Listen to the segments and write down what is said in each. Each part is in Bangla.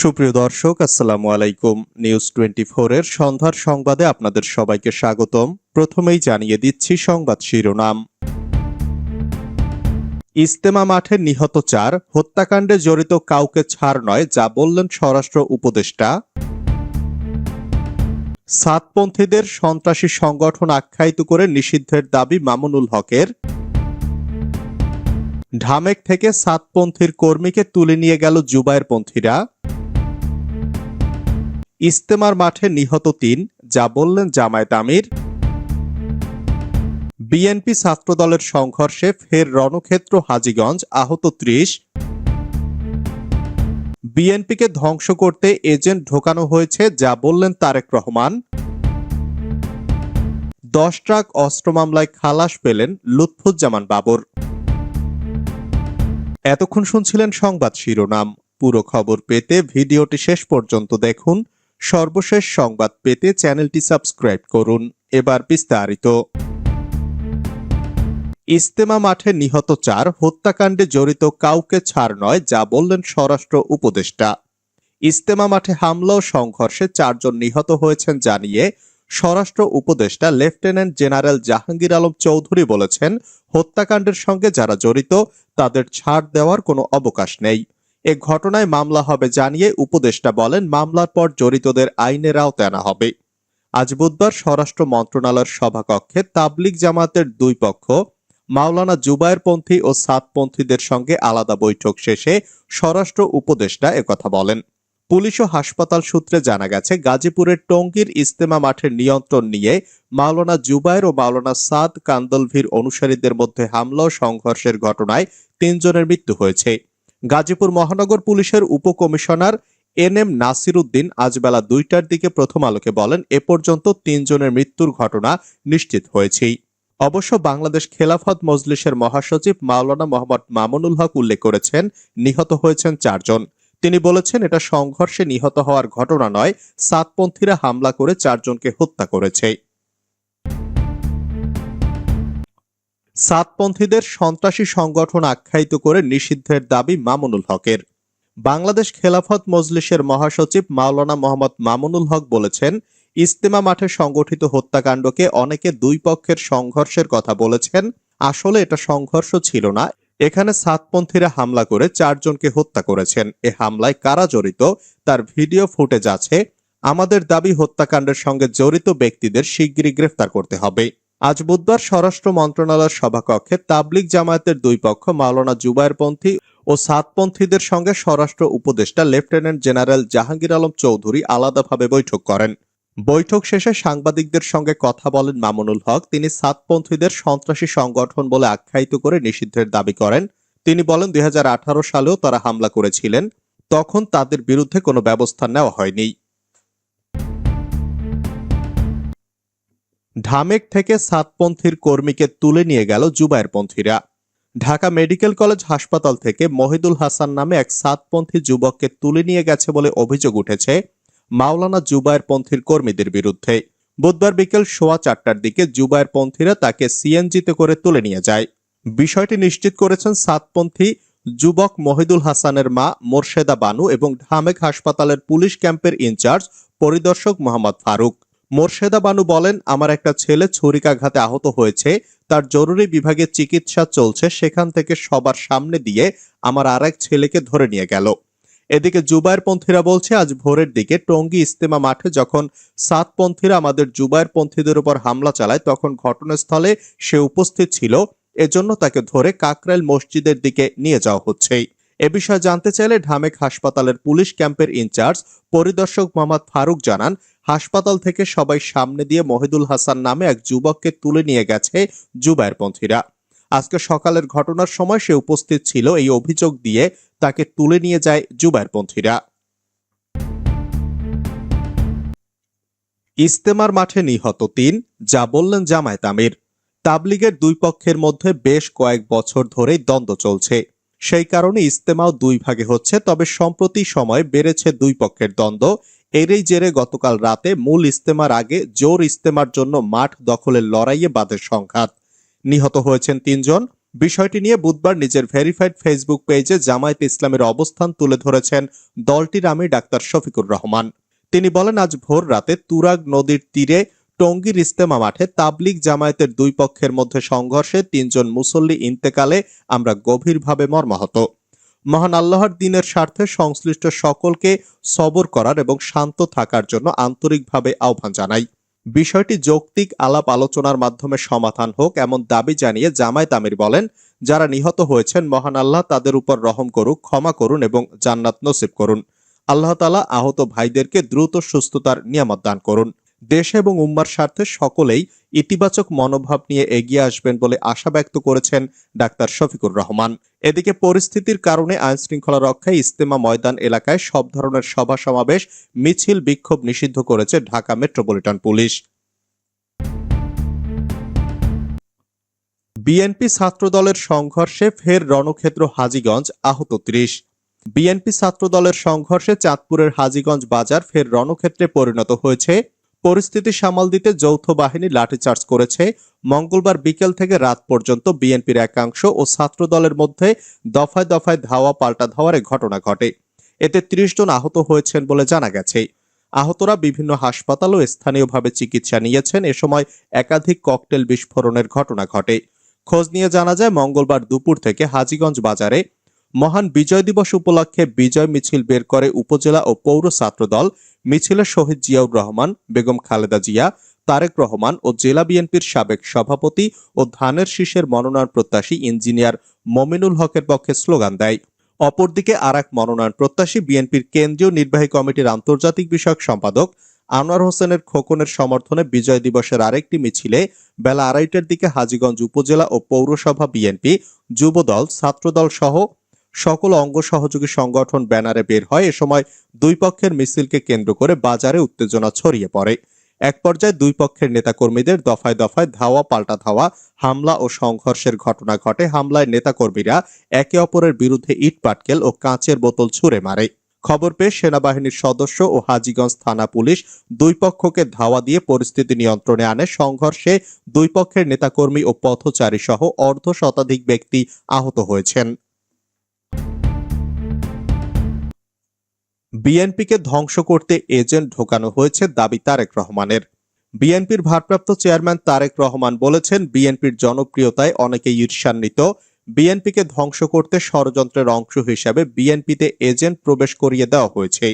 সুপ্রিয় দর্শক, আসসালামু আলাইকুম। নিউজ টোয়েন্টি এর সন্ধ্যার সংবাদে আপনাদের সবাইকে স্বাগতম। প্রথমেই জানিয়ে দিচ্ছি সংবাদ শিরোনাম। ইস্তেমা মাঠে নিহত চার, হত্যাকাণ্ডে জড়িত কাউকে ছাড় নয়, যা বললেন স্বরাষ্ট্র উপদেষ্টা। সাতপন্থীদের সন্ত্রাসী সংগঠন আখ্যায়িত করে নিষিদ্ধের দাবি মামুনুল হকের। ঢামেক থেকে সাতপন্থীর কর্মীকে তুলে নিয়ে গেল জুবায়ের পন্থীরা ইস্তেমার মাঠে নিহত তিন, যা বললেন জামায়াত আমির। বিএনপি ছাত্রদলের সংঘর্ষে ফের রণক্ষেত্র হাজীগঞ্জ, আহত ত্রিশ। বিএনপিকে ধ্বংস করতে এজেন্ট ঢোকানো হয়েছে, যা বললেন তারেক রহমান। দশ ট্রাক অস্ত্র মামলায় খালাস পেলেন লুৎফুজ্জামান বাবর। এতক্ষণ শুনছিলেন সংবাদ শিরোনাম। পুরো খবর পেতে ভিডিওটি শেষ পর্যন্ত দেখুন। সর্বশেষ সংবাদ পেতে চ্যানেলটি সাবস্ক্রাইব করুন। এবার বিস্তারিত। ইস্তেমা মাঠে নিহত চার, হত্যাকাণ্ডে জড়িত কাউকে ছাড় নয়, যা বললেন স্বরাষ্ট্র উপদেষ্টা। ইস্তেমা মাঠে হামলা ও সংঘর্ষে চারজন নিহত হয়েছেন জানিয়ে স্বরাষ্ট্র উপদেষ্টা লেফটেন্যান্ট জেনারেল জাহাঙ্গীর আলম চৌধুরী বলেছেন, হত্যাকাণ্ডের সঙ্গে যারা জড়িত, তাদের ছাড় দেওয়ার কোনো অবকাশ নেই। এ ঘটনায় মামলা হবে জানিয়ে উপদেষ্টা বলেন, মামলার পর জড়িতদের আইনের আওতায় আনা হবে। আজ বুধবার স্বরাষ্ট্র মন্ত্রণালয়ের সভাকক্ষে তাবলিগ জামাতের দুই পক্ষ, মাওলানা জুবায়েরপন্থী ও সাতপন্থীদের সঙ্গে আলাদা বৈঠক শেষে স্বরাষ্ট্র উপদেষ্টা একথা বলেন। পুলিশ ও হাসপাতাল সূত্রে জানা গেছে, গাজীপুরের টঙ্গীর ইস্তেমা মাঠের নিয়ন্ত্রণ নিয়ে মাওলানা জুবায়ের ও মাওলানা সাদ কান্দলভির অনুসারীদের মধ্যে হামলা ও সংঘর্ষের ঘটনায় তিনজনের মৃত্যু হয়েছে। গাজীপুর মহানগর পুলিশের উপকমিশনার এন এম নাসির উদ্দিন আজ বেলা দুইটার দিকে প্রথম আলোকে বলেন, এ পর্যন্ত তিনজনের মৃত্যুর ঘটনা নিশ্চিত হয়েছেই। অবশ্য বাংলাদেশ খেলাফত মজলিসের মহাসচিব মাওলানা মোহাম্মদ মামুনুল হক উল্লেখ করেছেন, নিহত হয়েছেন চারজন। তিনি বলেছেন, এটা সংঘর্ষে নিহত হওয়ার ঘটনা নয়, সাতপন্থীরা হামলা করে চারজনকে হত্যা করেছে। সাতপন্থীদের সন্ত্রাসী সংগঠন আখ্যায়িত করে নিষিদ্ধের দাবি মামুনুল হকের। বাংলাদেশ খেলাফত মজলিসের মহাসচিব মাওলানা মোহাম্মদ মামুনুল হক বলেছেন ইস্তেমা মাঠে সংগঠিত হত্যাকাণ্ডকে অনেকে দুই পক্ষের সংঘর্ষের কথা বলেছেন, আসলে এটা সংঘর্ষ ছিল না। এখানে সাতপন্থীরা হামলা করে চারজনকে হত্যা করেছেন। এ হামলায় কারা জড়িত, তার ভিডিও ফুটেজ আছে। আমাদের দাবি হত্যাকাণ্ডের সঙ্গে জড়িত ব্যক্তিদের শিগগিরই গ্রেফতার করতে হবে। আজ বুধবার স্বরাষ্ট্র মন্ত্রণালয়ের সভাকক্ষে তাবলিগ জামায়াতের দুই পক্ষ, মাওলানা জুবায়েরপন্থী ও সাতপন্থীদের সঙ্গে স্বরাষ্ট্র উপদেষ্টা লেফটেন্যান্ট জেনারেল জাহাঙ্গীর আলম চৌধুরী আলাদাভাবে বৈঠক করেন। বৈঠক শেষে সাংবাদিকদের সঙ্গে কথা বলেন মামুনুল হক। তিনি সাতপন্থীদের সন্ত্রাসী সংগঠন বলে আখ্যায়িত করে নিষিদ্ধের দাবি করেন। তিনি বলেন, দুই হাজার আঠারো সালেও তারা হামলা করেছিলেন, তখন তাদের বিরুদ্ধে কোনো ব্যবস্থা নেওয়া হয়নি। ঢামেক থেকে সাতপন্থীর কর্মীকে তুলে নিয়ে গেল জুবায়েরপন্থীরা ঢাকা মেডিকেল কলেজ হাসপাতাল থেকে মহিদুল হাসান নামে এক সাতপন্থী যুবককে তুলে নিয়ে গেছে বলে অভিযোগ উঠেছে মাওলানা জুবায়ের পন্থীর কর্মীদের বিরুদ্ধে। বুধবার বিকেল সোয়া চারটার দিকে জুবায়ের পন্থীরা তাকে সিএনজিতে করে তুলে নিয়ে যায়। বিষয়টি নিশ্চিত করেছেন সাতপন্থী যুবক মহিদুল হাসানের মা মোর্শেদা বানু এবং ঢামেক হাসপাতালের পুলিশ ক্যাম্পের ইনচার্জ পরিদর্শক মোহাম্মদ ফারুক। মোর্শেদা বানু বলেন, আমার একটা ছেলে ছুরিকাঘাতে আহত হয়েছে, তার জরুরি বিভাগে চিকিৎসা চলছে, সেখান থেকে সবার সামনে দিয়ে আমার আর এক ছেলেকে ধরে নিয়ে গেল। এদিকে জুবায়ের পন্থীরা বলছে, আজ ভোরের দিকে টঙ্গী ইস্তেমা মাঠে যখন সাতপন্থীরা আমাদের জুবায়ের পন্থীদের উপর হামলা চালায়, তখন ঘটনাস্থলে সে উপস্থিত ছিল। এজন্য তাকে ধরে কাকরাইল মসজিদের দিকে নিয়ে যাওয়া হচ্ছে। এ বিষয়ে জানতে চাইলে ঢামেক হাসপাতালের পুলিশ ক্যাম্পের ইনচার্জ পরিদর্শক মোহাম্মদ ফারুক জানান, হাসপাতাল থেকে সবাই সামনে দিয়ে মহিদুল হাসান নামে এক যুবককে তুলে নিয়ে গেছে জুবায়ের পন্থীরা আজকে সকালের ঘটনার সময় সে উপস্থিত ছিল এই অভিযোগ দিয়ে তাকে তুলে নিয়ে যায় জুবায়েরপন্থীরা ইস্তেমার মাঠে নিহত তিন, যা বললেন জামায়াত আমির। তাবলিগের দুই পক্ষের মধ্যে বেশ কয়েক বছর ধরেই দ্বন্দ্ব চলছে। সেই কারণে ইস্তেমাও দুই ভাগে হচ্ছে, তবে সম্প্রতি সময় বেড়েছে দুই পক্ষের দ্বন্দ্ব। এরই জেরে গতকাল রাতে মূল ইস্তেমার আগে জোর ইস্তেমার জন্য মাঠ দখলের লড়াইয়ে বাঁধে সংঘাত। নিহত হয়েছেন তিনজন। বিষয়টি নিয়ে বুধবার নিজের ভেরিফাইড ফেসবুক পেজে জামায়াত ইসলামের অবস্থান তুলে ধরেছেন দলটির আমি ডাক্তার শফিকুর রহমান। তিনি বলেন, আজ ভোর রাতে তুরাগ নদীর তীরে টঙ্গীর ইস্তেমা মাঠে তাবলিগ জামায়াতের দুই পক্ষের মধ্যে সংঘর্ষে তিনজন মুসল্লি ইন্তেকালে আমরা গভীরভাবে মর্মাহত। মহান আল্লাহর দিনের স্বার্থে সংশ্লিষ্ট সকলকে সবর করার এবং শান্ত থাকার জন্য আন্তরিকভাবে আহ্বান জানাই। বিষয়টি যৌক্তিক আলাপ আলোচনার মাধ্যমে সমাধান হোক এমন দাবি জানিয়ে জামায়াত আমির বলেন, যারা নিহত হয়েছেন, মহান আল্লাহ তাদের উপর রহম করুক, ক্ষমা করুন এবং জান্নাত নসিব করুন। আল্লাহ তালা আহত ভাইদেরকে দ্রুত সুস্থতার নিয়ামত দান করুন। দেশ এবং উম্মার স্বার্থে সকলেই ইতিবাচক মনোভাব নিয়ে এগিয়ে আসবেন বলে আশা ব্যক্ত করেছেন ডাক্তার শফিকুর রহমান। এদিকে পরিস্থিতির কারণে আইন শৃঙ্খলা রক্ষায় ইস্তেমা ময়দান এলাকায় সব ধরনের সভা সমাবেশ, মিছিল, বিক্ষোভ নিষিদ্ধ করেছে ঢাকা মেট্রোপলিটন পুলিশ। বিএনপি ছাত্রদলের সংঘর্ষে ফের রণক্ষেত্র হাজীগঞ্জ, আহত ত্রিশ। বিএনপি ছাত্রদলের সংঘর্ষে চাঁদপুরের হাজীগঞ্জ বাজার ফের রণক্ষেত্রে পরিণত হয়েছে। পরিস্থিতি সামাল দিতে যৌথ বাহিনী লাঠিচার্জ করেছে। মঙ্গলবার বিকেল থেকে রাত পর্যন্ত বিএনপির একাংশ ও ছাত্র দলের মধ্যে দফায় দফায় ধাওয়া পাল্টা ধাওয়ার ঘটনা ঘটে। এতে ত্রিশ জন আহত হয়েছেন বলে জানা গেছে। আহতরা বিভিন্ন হাসপাতাল ও স্থানীয়ভাবে চিকিৎসা নিয়েছেন। এ সময় একাধিক ককটেল বিস্ফোরণের ঘটনা ঘটে। খোঁজ নিয়ে জানা যায়, মঙ্গলবার দুপুর থেকে হাজীগঞ্জ বাজারে মহান বিজয় দিবস উপলক্ষে বিজয় মিছিল বের করে উপজেলা ও পৌর ছাত্রদল। মিছিলে শহীদ জিয়াউর রহমান, বেগম খালেদা জিয়া, তারেক রহমান ও জেলা বিএনপির সাবেক সভাপতি ও ধানের শীষের মনোনয়ন প্রত্যাশী ইঞ্জিনিয়ার মমিনুল হকের পক্ষে স্লোগান দেয়। অপরদিকে আর এক মনোনয়ন প্রত্যাশী বিএনপির কেন্দ্রীয় নির্বাহী কমিটির আন্তর্জাতিক বিষয়ক সম্পাদক আনোয়ার হোসেনের খোকনের সমর্থনে বিজয় দিবসের আরেকটি মিছিলে বেলা আড়াইটার দিকে হাজীগঞ্জ উপজেলা ও পৌরসভা বিএনপি, যুবদল, ছাত্রদল সহ সকল অঙ্গ সহযোগী সংগঠন ব্যানারে বের হয়। এ সময় দুই পক্ষের মিছিলকে কেন্দ্র করে বাজারে উত্তেজনা ছড়িয়ে পড়ে। এক পর্যায়ে দুই পক্ষের নেতাকর্মীদের দফায় দফায় ধাওয়া, পাল্টা ধাওয়া, হামলা ও সংঘর্ষের ঘটনা ঘটে। হামলায় নেতাকর্মীরা একে অপরের বিরুদ্ধে ইট পাটকেল ও কাঁচের বোতল ছুড়ে মারে। খবর পেয়ে সেনাবাহিনীর সদস্য ও হাজীগঞ্জ থানা পুলিশ দুই পক্ষকে ধাওয়া দিয়ে পরিস্থিতি নিয়ন্ত্রণে আনে। সংঘর্ষে দুই পক্ষের নেতাকর্মী ও পথচারী সহ অর্ধ শতাধিক ব্যক্তি আহত হয়েছেন। বিএনপিকে ধ্বংস করতে এজেন্ট ঢোকানো হয়েছে দাবি তারেক রহমানের। বিএনপির ভারপ্রাপ্ত চেয়ারম্যান তারেক রহমান বলেছেন, বিএনপির জনপ্রিয়তায় অনেকে ঈর্ষান্বিত। বিএনপিকে ধ্বংস করতে ষড়যন্ত্রের অংশ হিসাবে বিএনপিতে এজেন্ট প্রবেশ করিয়ে দেওয়া হয়েছে।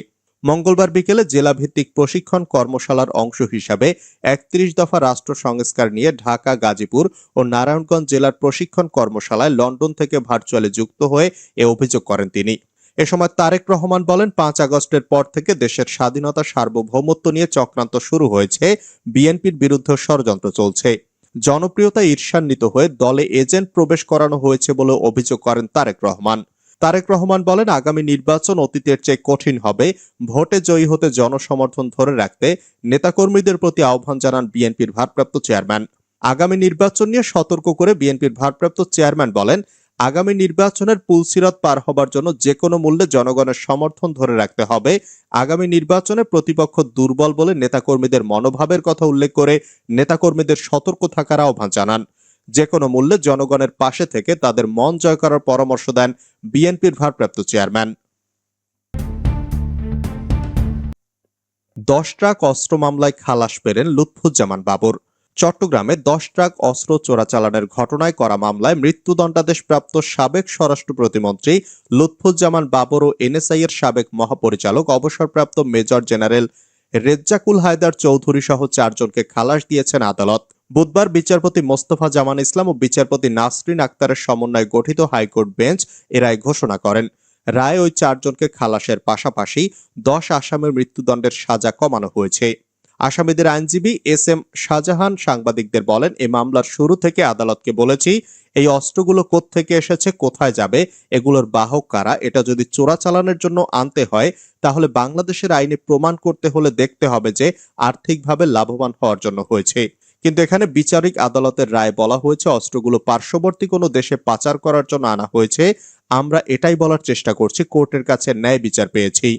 মঙ্গলবার বিকেলে জেলাভিত্তিক প্রশিক্ষণ কর্মশালার অংশ হিসাবে একত্রিশ দফা রাষ্ট্র সংস্কার নিয়ে ঢাকা, গাজীপুর ও নারায়ণগঞ্জ জেলার প্রশিক্ষণ কর্মশালায় লন্ডন থেকে ভার্চুয়ালি যুক্ত হয়ে এ অভিযোগ করেন তিনি। এ সময় তারেক রহমান বলেন, পাঁচ আগস্টের পর থেকে দেশের স্বাধীনতা সার্বভৌমত্ব নিয়ে চক্রান্ত শুরু হয়েছে। বিএনপির বিরুদ্ধে ষড়যন্ত্র চলছে। জনপ্রিয়তা ঈর্ষান্বিত হয়ে দলে এজেন্ট প্রবেশ করানো হয়েছে বলে অভিযোগ করেন তারেক রহমান। তারেক রহমান বলেন, আগামী নির্বাচন অতীতের চেয়ে কঠিন হবে। ভোটে জয়ী হতে জনসমর্থন ধরে রাখতে নেতাকর্মীদের প্রতি আহ্বান জানান বিএনপির ভারপ্রাপ্ত চেয়ারম্যান। আগামী নির্বাচন নিয়ে সতর্ক করে বিএনপির ভারপ্রাপ্ত চেয়ারম্যান বলেন আগামী নির্বাচনের পুলসিরত পার হবার জন্য যে কোনো মূল্যে জনগণের সমর্থন ধরে রাখতে হবে। আগামী নির্বাচনে প্রতিপক্ষ দুর্বল বলে নেতাকর্মীদের মনোভাবের কথা উল্লেখ করে নেতাকর্মীদের সতর্ক থাকার আহ্বান জানান। যে কোনো মূল্যে জনগণের পাশে থেকে তাদের মন জয় করার পরামর্শ দেন বিএনপির ভারপ্রাপ্ত চেয়ারম্যান। দশ ট্রাক অস্ত্র মামলায় খালাস পেলেন লুৎফুজ্জামান বাবর। চট্টগ্রামে দশ ট্রাক অস্ত্র চোরাচালানের ঘটনায় করা মামলায় মৃত্যুদণ্ডাদেশপ্রাপ্ত সাবেক স্বরাষ্ট্র প্রতিমন্ত্রী লুৎফুজ্জামান বাবর ও এনএসআই এর সাবেক মহাপরিচালক, অবসরপ্রাপ্ত মেজর জেনারেল রেজ্জাকুল হায়দার চৌধুরী সহ চারজনকে খালাস দিয়েছেন আদালত। বুধবার বিচারপতি মোস্তফা জামান ইসলাম ও বিচারপতি নাসরিন আক্তারের সমন্বয়ে গঠিত হাইকোর্ট বেঞ্চ এ রায় ঘোষণা করেন। রায় ওই চারজনকে খালাসের পাশাপাশি দশ আসামের মৃত্যুদণ্ডের সাজা কমানো হয়েছে। আসামিদের আইনজীবী এস এম শাহজাহান সাংবাদিকদের বলেন, এই মামলার শুরু থেকে আদালতকে বলেছি, এই অস্ত্রগুলো কোত্থেকে এসেছে, কোথায় যাবে, এগুলোর বাহক কারা, এটা যদি চোরাচালানের জন্য আনতে হয়, তাহলে বাংলাদেশের আইনে প্রমাণ করতে হলে দেখতে হবে যে আর্থিকভাবে লাভবান হওয়ার জন্য হয়েছে। কিন্তু এখানে বিচারিক আদালতের রায় বলা হয়েছে, অস্ত্রগুলো পার্শ্ববর্তী কোনো দেশে পাচার করার জন্য আনা হয়েছে। আমরা এটাই বলার চেষ্টা করছি, কোর্টের কাছে ন্যায় বিচার পেয়েছি।